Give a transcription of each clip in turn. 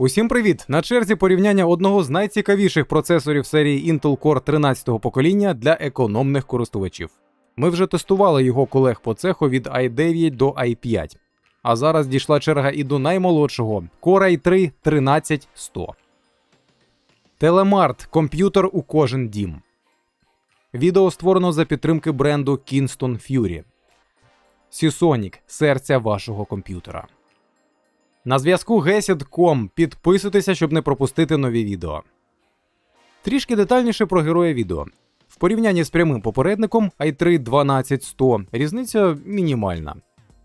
Усім привіт! На черзі порівняння одного з найцікавіших процесорів серії Intel Core 13-го покоління для економних користувачів. Ми вже тестували його колег по цеху від i9 до i5. А зараз дійшла черга і до наймолодшого Core i3 13100. Телемарт комп'ютер у кожен дім. Відео створено за підтримки бренду Kingston Fury. Seasonic – серця вашого комп'ютера. На зв'язку Gesit.com. Підписуйтеся, щоб не пропустити нові відео. Трішки детальніше про героя відео. В порівнянні з прямим попередником i3 12100 різниця мінімальна.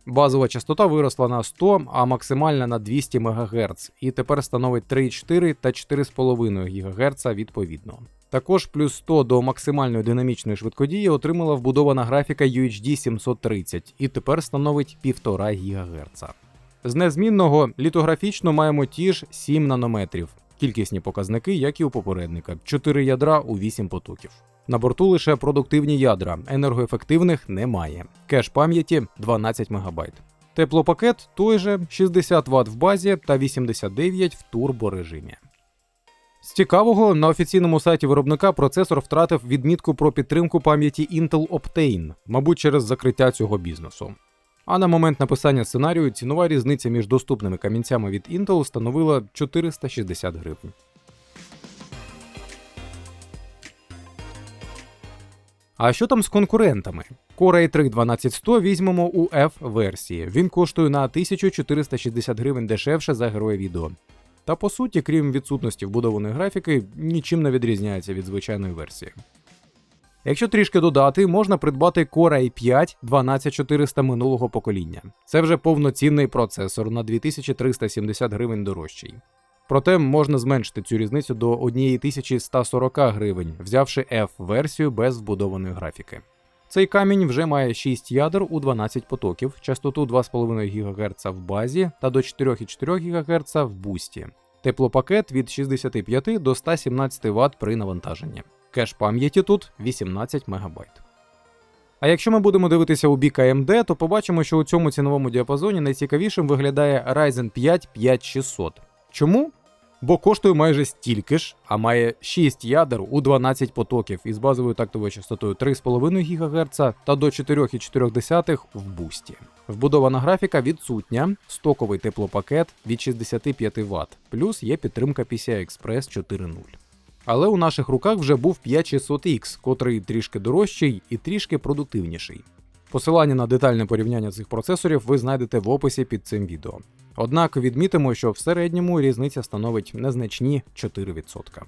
Базова частота виросла на 100, а максимальна на 200 МГц, і тепер становить 3,4 та 4,5 ГГц відповідно. Також плюс 100 до максимальної динамічної швидкодії отримала вбудована графіка UHD 730 і тепер становить 1,5 ГГц. З незмінного літографічно маємо ті ж 7 нанометрів. Кількісні показники, як і у попередника, 4 ядра у 8 потоків. На борту лише продуктивні ядра, енергоефективних немає. Кеш пам'яті 12 МБ. Теплопакет той же 60 Вт в базі та 89 в турборежимі. З цікавого, на офіційному сайті виробника процесор втратив відмітку про підтримку пам'яті Intel Optane, мабуть, через закриття цього бізнесу. А на момент написання сценарію цінова різниця між доступними камінцями від Intel становила 460 гривень. А що там з конкурентами? Core i3 12100 візьмемо у F-версії. Він коштує на 1460 гривень дешевше за героя відео. Та по суті, крім відсутності вбудованої графіки, нічим не відрізняється від звичайної версії. Якщо трішки додати, можна придбати Core i5 12400 минулого покоління. Це вже повноцінний процесор на 2370 гривень дорожчий. Проте можна зменшити цю різницю до 1140 гривень, взявши F-версію без вбудованої графіки. Цей камінь вже має 6 ядер у 12 потоків, частоту 2,5 ГГц в базі та до 4,4 ГГц в бусті. Теплопакет від 65 до 117 Вт при навантаженні. Кеш пам'яті тут 18 МБ. А якщо ми будемо дивитися у бік AMD, то побачимо, що у цьому ціновому діапазоні найцікавішим виглядає Ryzen 5 5600. Чому? Бо коштує майже стільки ж, а має 6 ядер у 12 потоків із базовою тактовою частотою 3,5 ГГц та до 4,4 в бусті. Вбудована графіка відсутня, стоковий теплопакет від 65 Вт, плюс є підтримка PCI Express 4.0. Але у наших руках вже був 5600X, котрий трішки дорожчий і трішки продуктивніший. Посилання на детальне порівняння цих процесорів ви знайдете в описі під цим відео. Однак відмітимо, що в середньому різниця становить незначні 4%.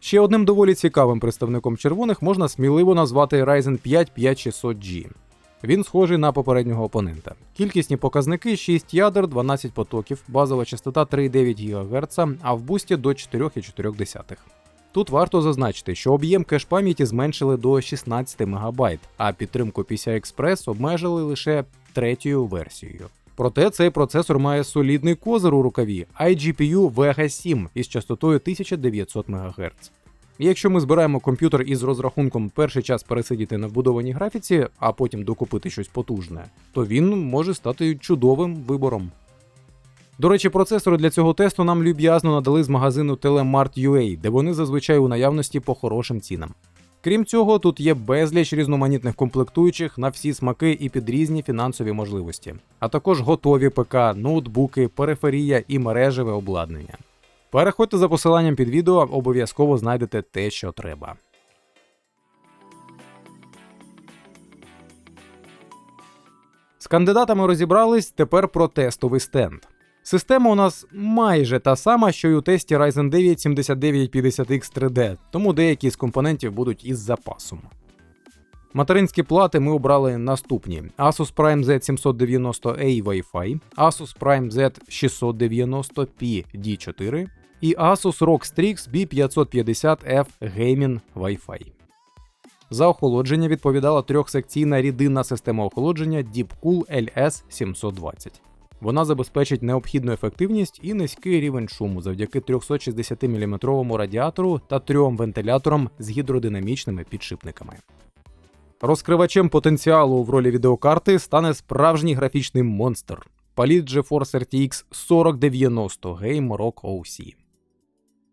Ще одним доволі цікавим представником червоних можна сміливо назвати Ryzen 5 5600G. Він схожий на попереднього опонента. Кількісні показники 6 ядер, 12 потоків, базова частота 3,9 ГГц, а в бусті до 4,4. Тут варто зазначити, що об'єм кеш пам'яті зменшили до 16 МБ, а підтримку PCI Express обмежили лише третьою версією. Проте цей процесор має солідний козир у рукаві iGPU Vega 7 із частотою 1900 МГц. Якщо ми збираємо комп'ютер із розрахунком перший час пересидіти на вбудованій графіці, а потім докупити щось потужне, то він може стати чудовим вибором. До речі, процесори для цього тесту нам люб'язно надали з магазину Telemart.ua, де вони зазвичай у наявності по хорошим цінам. Крім цього, тут є безліч різноманітних комплектуючих на всі смаки і під різні фінансові можливості, а також готові ПК, ноутбуки, периферія і мережеве обладнання. Переходьте за посиланням під відео, обов'язково знайдете те, що треба. З кандидатами розібрались тепер про тестовий стенд. Система у нас майже та сама, що й у тесті Ryzen 9 7950X 3D, тому деякі з компонентів будуть із запасом. Материнські плати ми обрали наступні: Asus Prime Z790A Wi-Fi, Asus Prime Z690P D4 і Asus ROG Strix B550F Gaming Wi-Fi. За охолодження відповідала трьохсекційна рідинна система охолодження Deepcool LS720. Вона забезпечить необхідну ефективність і низький рівень шуму завдяки 360 мм радіатору та трьом вентиляторам з гідродинамічними підшипниками. Розкривачем потенціалу в ролі відеокарти стане справжній графічний монстр. паліт GeForce RTX 4090 Game Rock OC.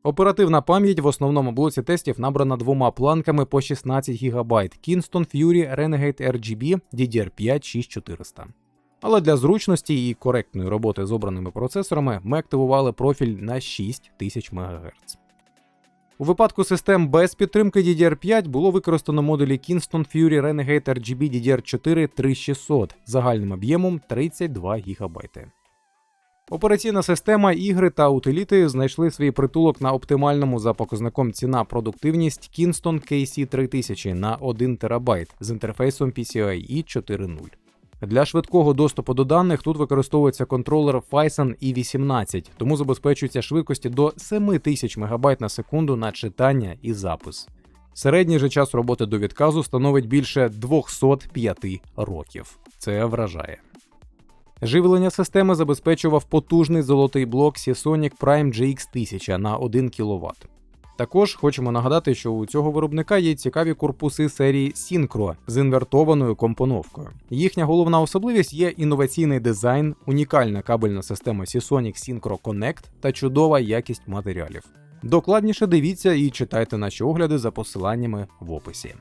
Оперативна пам'ять в основному блоці тестів набрана двома планками по 16 ГБ Kingston Fury Renegade RGB DDR5 6400. Але для зручності і коректної роботи з обраними процесорами ми активували профіль на 6000 МГц. У випадку систем без підтримки DDR5 було використано модулі Kingston Fury Renegade RGB DDR4 3600 загальним об'ємом 32 ГБ. Операційна система, ігри та утиліти знайшли свій притулок на оптимальному за показником ціна продуктивність Kingston KC3000 на 1 ТБ з інтерфейсом PCIe 4.0. Для швидкого доступу до даних тут використовується контролер Phison i18, тому забезпечується швидкості до 7000 МБ на секунду на читання і запис. Середній же час роботи до відказу становить більше 205 років. Це вражає. Живлення системи забезпечував потужний золотий блок Seasonic Prime GX1000 на 1 кВт. Також хочемо нагадати, що у цього виробника є цікаві корпуси серії Synchro з інвертованою компоновкою. Їхня головна особливість є інноваційний дизайн, унікальна кабельна система Seasonic Synchro Connect та чудова якість матеріалів. Докладніше дивіться і читайте наші огляди за посиланнями в описі.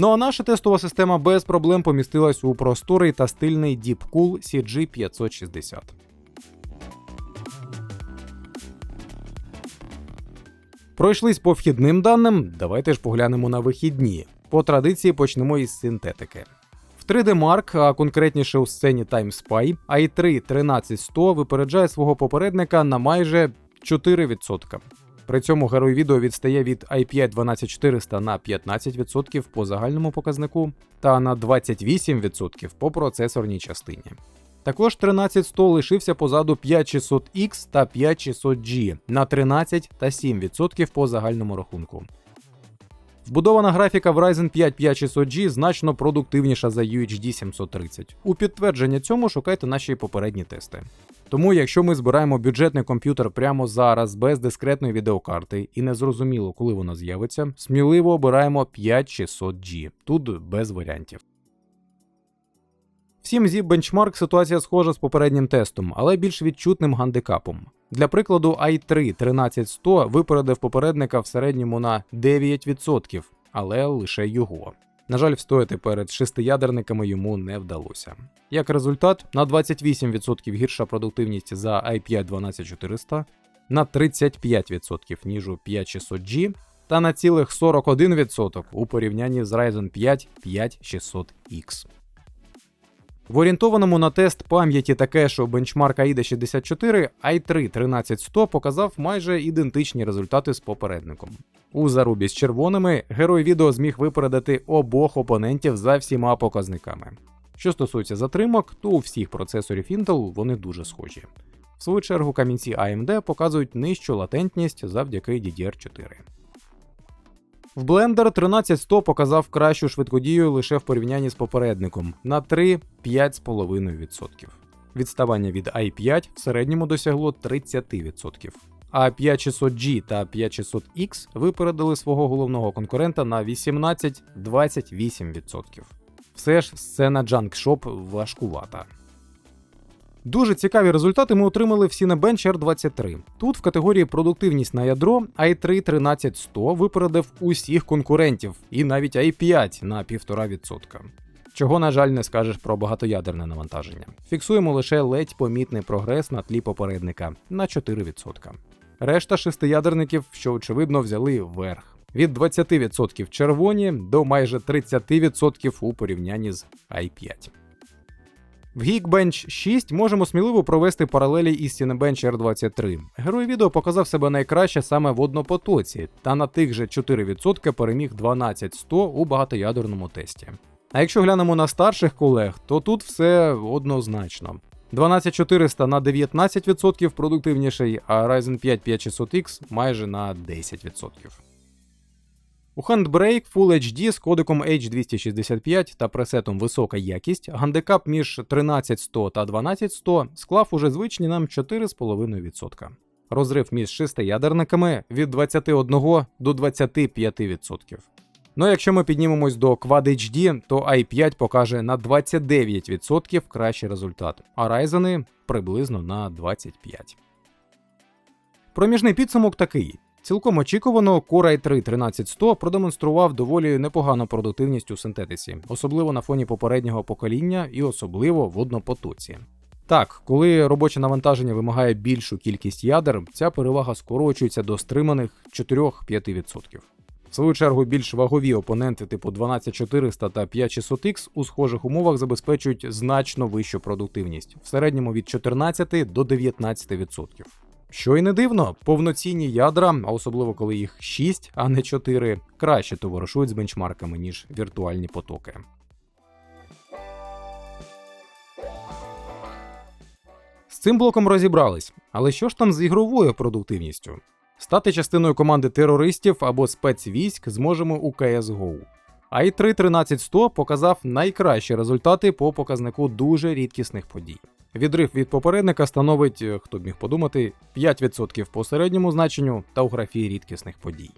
Ну а наша тестова система без проблем помістилась у просторий та стильний Deepcool CG560. Пройшлись по вхідним даним, давайте ж поглянемо на вихідні. По традиції почнемо із синтетики. В 3D Mark, а конкретніше у сцені Time Spy, i3 13100 випереджає свого попередника на майже 4%. При цьому герой відео відстає від i5 12400 на 15% по загальному показнику та на 28% по процесорній частині. Також 13100 лишився позаду 5600X та 5600G на 13 та 7% по загальному рахунку. Вбудована графіка в Ryzen 5 5600G значно продуктивніша за UHD 730. У підтвердження цьому шукайте наші попередні тести. Тому, якщо ми збираємо бюджетний комп'ютер прямо зараз без дискретної відеокарти і не зрозуміло, коли вона з'явиться, сміливо обираємо 5600G. Тут без варіантів. Всім zip Benchmark ситуація схожа з попереднім тестом, але більш відчутним гандикапом. Для прикладу, i3 13100 випередив попередника в середньому на 9%, але лише його. На жаль, встояти перед шестиядерниками йому не вдалося. Як результат, на 28% гірша продуктивність за i5 12400, на 35% ніж у 5600G та на цілих 41% у порівнянні з Ryzen 5 5600X. В орієнтованому на тест пам'яті та кешу бенчмарк AIDA 64 i3 13100 показав майже ідентичні результати з попередником. У зарубі з червоними герой відео зміг випередити обох опонентів за всіма показниками. Що стосується затримок, то у всіх процесорів Intel вони дуже схожі. В свою чергу камінці AMD показують нижчу латентність завдяки DDR4. В Blender 13100 показав кращу швидкодію лише в порівнянні з попередником на 3-5,5%. Відставання від i5 в середньому досягло 30%. А 5600G та 5600X випередили свого головного конкурента на 18-28%. Все ж сцена JunkShop важкувата. Дуже цікаві результати ми отримали в Cinebench R23. Тут в категорії продуктивність на ядро i3 13100 випередив усіх конкурентів, і навіть i5 на 1,5%. Чого, на жаль, не скажеш про багатоядерне навантаження. Фіксуємо лише ледь помітний прогрес на тлі попередника на 4%. Решта шестиядерників, що очевидно, взяли вверх. Від 20% червоні до майже 30% у порівнянні з i5. В Geekbench 6 можемо сміливо провести паралелі із Cinebench R23. Герой відео показав себе найкраще саме в однопотоці, та на тих же 4% переміг 12100 у багатоядерному тесті. А якщо глянемо на старших колег, то тут все однозначно. 12400 на 19% продуктивніший, а Ryzen 5 5600X майже на 10%. У Handbrake Full HD з кодеком H265 та пресетом висока якість гандикап між 13100 та 12100 склав уже звичні нам 4,5%. Розрив між шестиядерниками від 21 до 25%. Ну а якщо ми піднімемось до Quad HD, то i5 покаже на 29% кращий результат, а Ryzen приблизно на 25%. Проміжний підсумок такий. Цілком очікувано, Core i3 13100 продемонстрував доволі непогану продуктивність у синтетиці, особливо на фоні попереднього покоління і особливо в однопотоці. Так, коли робоче навантаження вимагає більшу кількість ядер, ця перевага скорочується до стриманих 4-5%. В свою чергу більш вагові опоненти типу 12400 та 5600X у схожих умовах забезпечують значно вищу продуктивність, в середньому від 14 до 19%. Що й не дивно, повноцінні ядра, а особливо коли їх 6, а не 4, краще товаришують з бенчмарками, ніж віртуальні потоки. З цим блоком розібрались, але що ж там з ігровою продуктивністю? Стати частиною команди терористів або спецвійськ зможемо у CSGO. i3 13100 показав найкращі результати по показнику дуже рідкісних подій. Відрив від попередника становить, е, хто б міг подумати, 5% по середньому значенню та у графі рідкісних подій.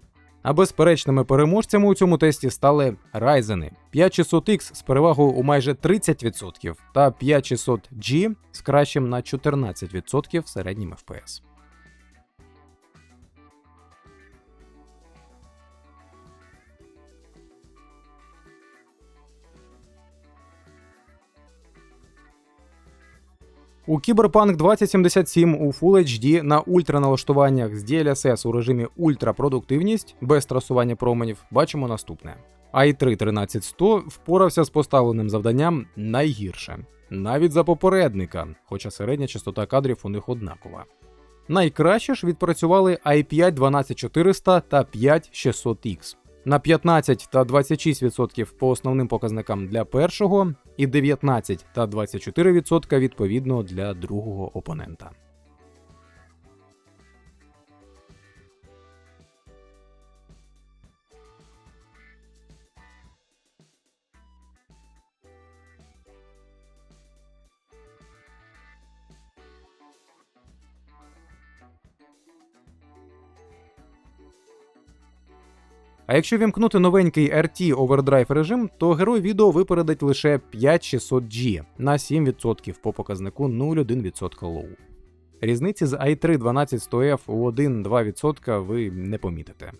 А безперечними переможцями у цьому тесті стали Ryzen 5600X з перевагою у майже 30% та 5600G з кращим на 14% середнім FPS. У Cyberpunk 2077 у Full HD на ультраналаштуваннях з DLSS у режимі ультрапродуктивність без трасування променів бачимо наступне. i3 13100 впорався з поставленим завданням найгірше, навіть за попередника, хоча середня частота кадрів у них однакова. Найкраще ж відпрацювали i5 12400 та 5600X на 15 та 26% по основним показникам для першого і 19 та 24% відповідно для другого опонента. А якщо вімкнути новенький RT Overdrive режим, то герой відео випередить лише 5600G на 7% по показнику 0,1% low. Різниці з i3 12100F у 1-2% ви не помітите.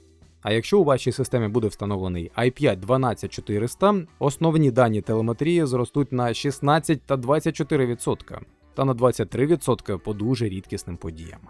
А якщо у вашій системі буде встановлений i5 12400, основні дані телеметрії зростуть на 16 та 24% та на 23% по дуже рідкісним подіям.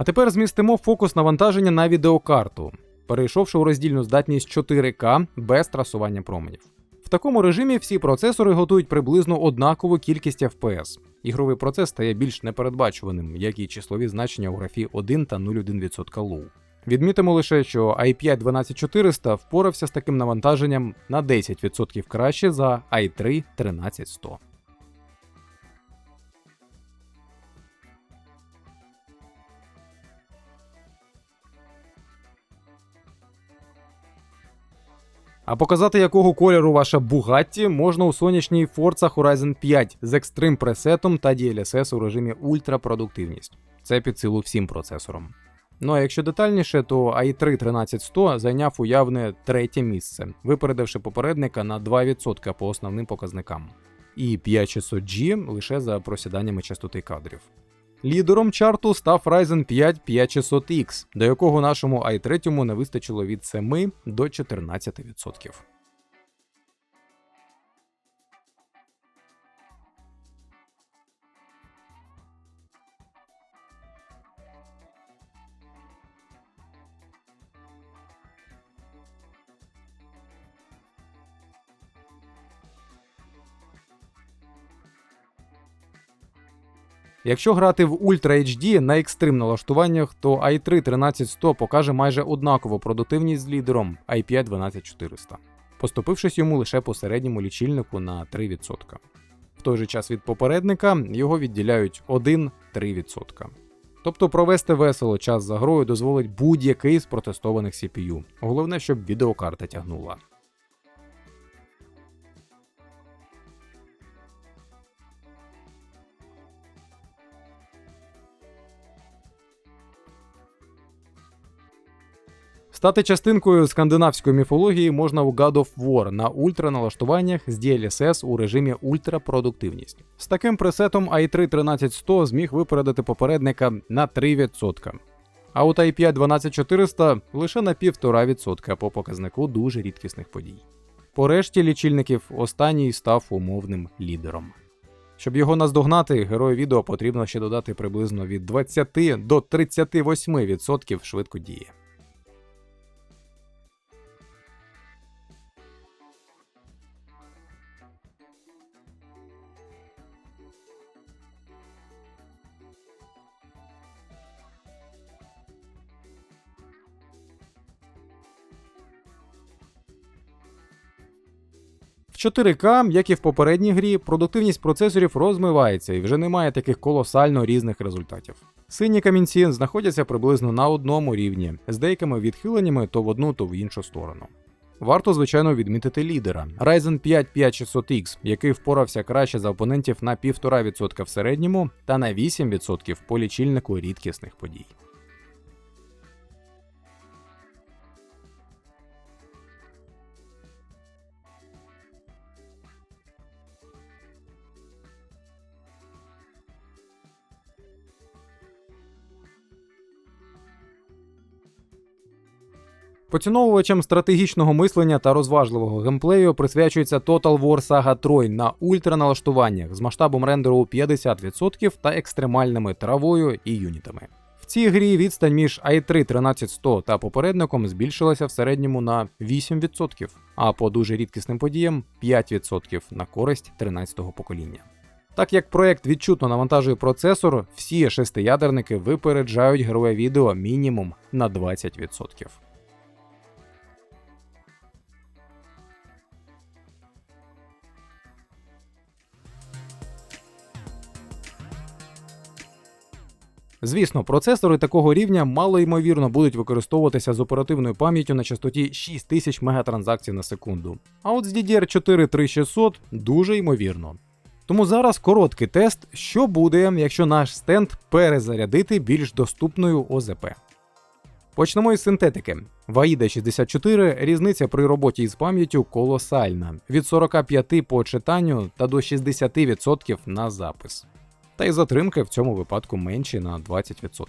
А тепер змістимо фокус навантаження на відеокарту, перейшовши у роздільну здатність 4К без трасування променів. В такому режимі всі процесори готують приблизно однакову кількість FPS. Ігровий процес стає більш непередбачуваним, як і числові значення у графі 1 та 0,1% low. Відмітимо лише, що i5 12400 впорався з таким навантаженням на 10% краще за i3 13100. А показати, якого кольору ваша Bugatti, можна у сонячній Forza Horizon 5 з екстрим пресетом та DLSS у режимі ультрапродуктивність. Це під силу всім процесорам. Ну а якщо детальніше, то i3 13100 зайняв уявне третє місце, випередивши попередника на 2% по основним показникам, і 5600G лише за просіданнями частоти кадрів. Лідером чарту став Ryzen 5 5600X, до якого нашому i3 не вистачило від 7 до 14%. Якщо грати в Ultra HD на екстрим налаштуваннях, то i3 13100 покаже майже однакову продуктивність з лідером i5 12400, поступившись йому лише по середньому лічильнику на 3%. В той же час від попередника його відділяють 1-3%. Тобто провести весело час за грою дозволить будь-який з протестованих CPU. Головне, щоб відеокарта тягнула. Стати частинкою скандинавської міфології можна у God of War на ультраналаштуваннях з DLSS у режимі ультрапродуктивність. З таким пресетом i3 13100 зміг випередити попередника на 3%. А от i5 12400 лише на 1,5% по показнику дуже рідкісних подій. По решті лічильників останній став умовним лідером. Щоб його наздогнати, герою відео потрібно ще додати приблизно від 20 до 38% швидкодії. В 4К, як і в попередній грі, продуктивність процесорів розмивається і вже немає таких колосально різних результатів. Сині камінці знаходяться приблизно на одному рівні, з деякими відхиленнями то в одну, то в іншу сторону. Варто, звичайно, відмітити лідера Ryzen 5 5600X, який впорався краще за опонентів на 1,5% в середньому та на 8% по лічильнику рідкісних подій. Поціновувачам стратегічного мислення та розважливого геймплею присвячується Total War Saga Troy на ультраналаштуваннях з масштабом рендеру у 50% та екстремальними травою і юнітами. В цій грі відстань між i3 13100 та попередником збільшилася в середньому на 8%, а по дуже рідкісним подіям 5% на користь 13-го покоління. Так як проект відчутно навантажує процесор, всі шестиядерники випереджають героя відео мінімум на 20%. Звісно, процесори такого рівня мало ймовірно будуть використовуватися з оперативною пам'яттю на частоті 6000 мегатранзакцій на секунду. А от з DDR4 3600 дуже ймовірно. Тому зараз короткий тест, що буде, якщо наш стенд перезарядити більш доступною ОЗП. Почнемо із синтетики. В AIDA 64 різниця при роботі із пам'яттю колосальна від 45 по читанню та до 60% на запис та й затримки в цьому випадку менші на 20%.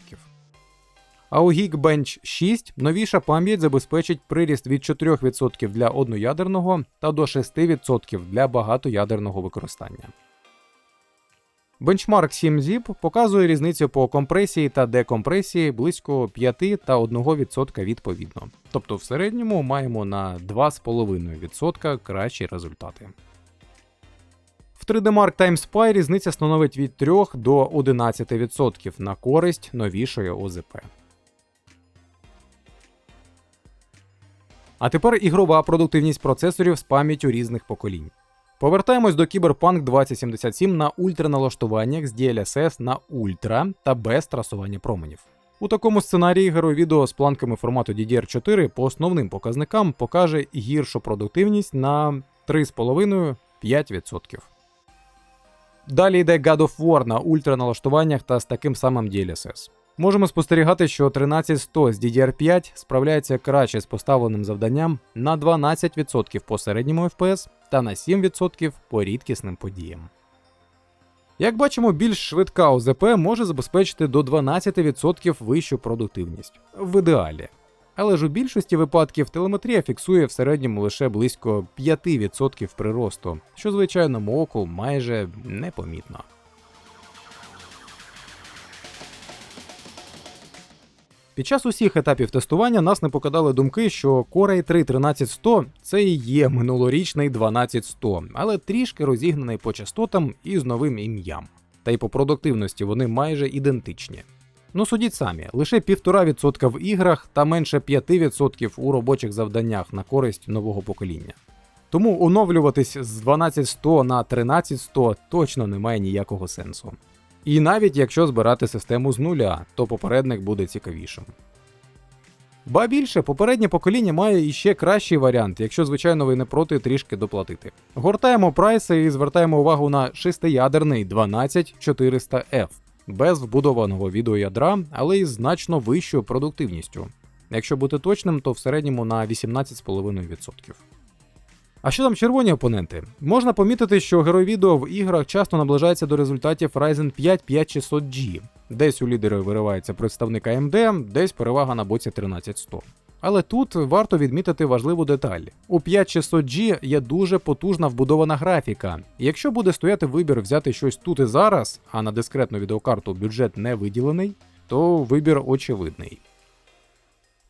А у Geekbench 6 новіша пам'ять забезпечить приріст від 4% для одноядерного та до 6% для багатоядерного використання. Бенчмарк 7ZIP показує різницю по компресії та декомпресії близько 5 та 1% відповідно. Тобто в середньому маємо на 2,5% кращі результати. В 3D Mark Time Spy різниця становить від 3 до 11% на користь новішої ОЗП. А тепер ігрова продуктивність процесорів з пам'яттю різних поколінь. Повертаємось до Cyberpunk 2077 на ультраналаштуваннях з DLSS на ультра та без трасування променів. У такому сценарії герой відео з планками формату DDR4 по основним показникам покаже гіршу продуктивність на 3,5-5%. Далі йде God of War на ультраналаштуваннях та з таким самим DLSS. Можемо спостерігати, що 13100 з DDR5 справляється краще з поставленим завданням на 12% по середньому FPS та на 7% по рідкісним подіям. Як бачимо, більш швидка ОЗП може забезпечити до 12% вищу продуктивність в ідеалі. Але ж у більшості випадків телеметрія фіксує в середньому лише близько 5% приросту, що звичайному оку майже непомітно. Під час усіх етапів тестування нас не покидали думки, що Core i3 13100 це і є минулорічний 12100, але трішки розігнаний по частотам і з новим ім'ям. Та й по продуктивності вони майже ідентичні. Ну судіть самі, лише 1,5% в іграх та менше 5% у робочих завданнях на користь нового покоління. Тому оновлюватись з 12100 на 13100 точно немає ніякого сенсу. І навіть якщо збирати систему з нуля, то попередник буде цікавішим. Ба більше, попереднє покоління має іще кращий варіант, якщо, звичайно, ви не проти трішки доплатити. Гортаємо прайси і звертаємо увагу на шестиядерний 12400F без вбудованого відеоядра, але із значно вищою продуктивністю. Якщо бути точним, то в середньому на 18,5%. А що там червоні опоненти? Можна помітити, що герой відео в іграх часто наближається до результатів Ryzen 5 5600G. Десь у лідери виривається представник AMD, десь перевага на боці 13100. Але тут варто відмітити важливу деталь: у 5600G є дуже потужна вбудована графіка. Якщо буде стояти вибір взяти щось тут і зараз, а на дискретну відеокарту бюджет не виділений, то вибір очевидний.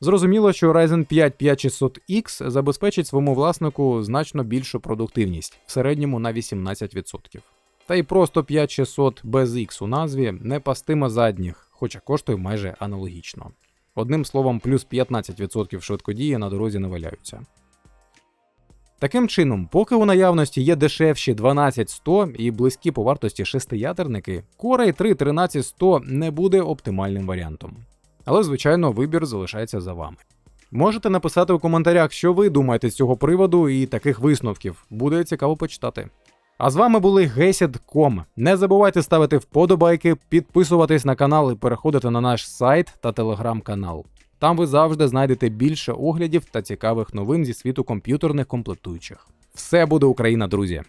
Зрозуміло, що Ryzen 5 5600X забезпечить своєму власнику значно більшу продуктивність в середньому на 18%. Та й просто 5600 без X у назві не пастиме задніх, хоча коштує майже аналогічно. Одним словом, плюс 15% швидкодії на дорозі не валяються. Таким чином, поки у наявності є дешевші 12100 і близькі по вартості шестиядерники, Core i 3 13100 не буде оптимальним варіантом. Але, звичайно, вибір залишається за вами. Можете написати у коментарях, що ви думаєте з цього приводу і таких висновків. Буде цікаво почитати. А з вами були Гесід.ком. Не забувайте ставити вподобайки, підписуватись на канал і переходити на наш сайт та телеграм-канал. Там ви завжди знайдете більше оглядів та цікавих новин зі світу комп'ютерних комплектуючих. Все буде Україна, друзі!